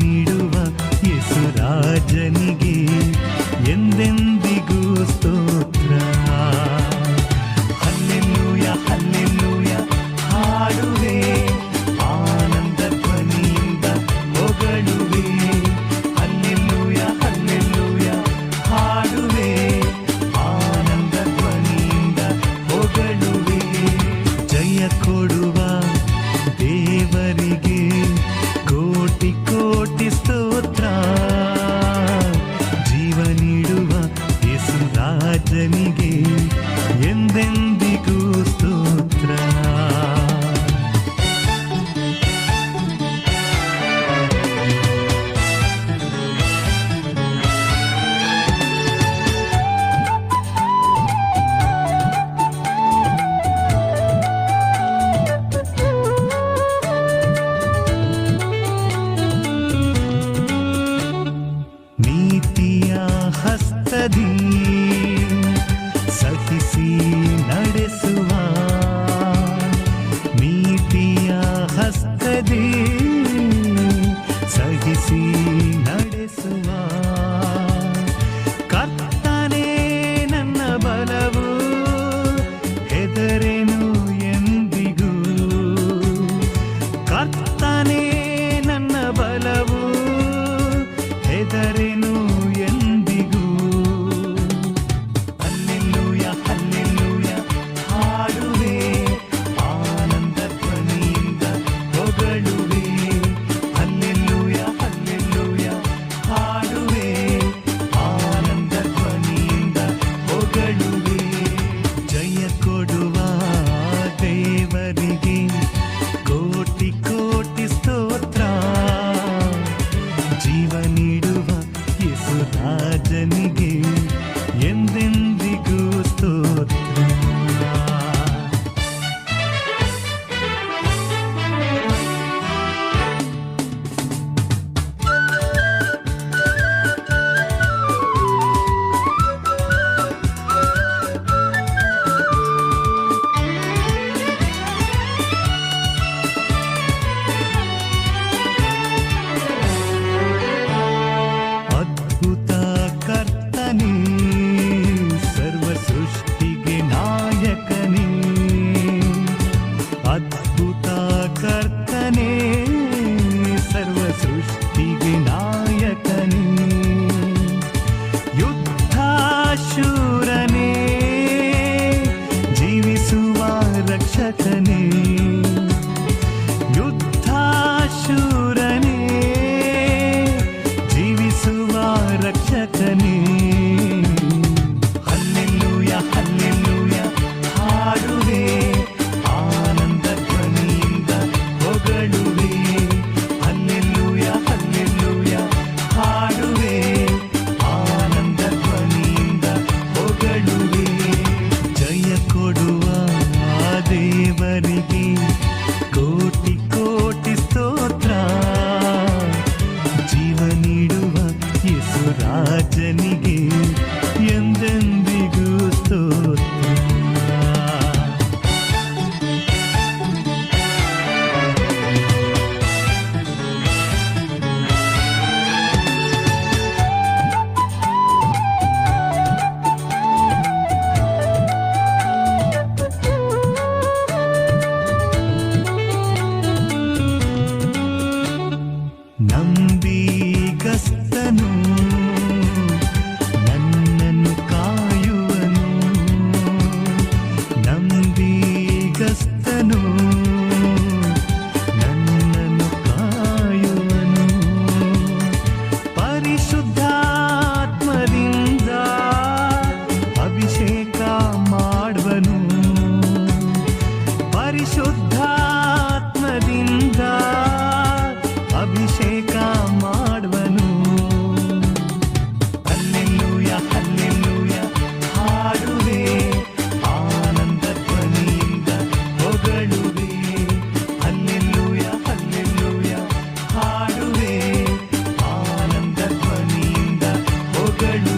ನೀಡುವ ಯೇಸುರಾಜನಿಗೆ ಎಂದೆಂದಿಗೂ ಸ್ತೋ ఎదరెను తిలకనే యుద్ధాశూరనే జీవిసువ రక్షకనే. హల్లెలూయ హల్లెలూయ హాడువే good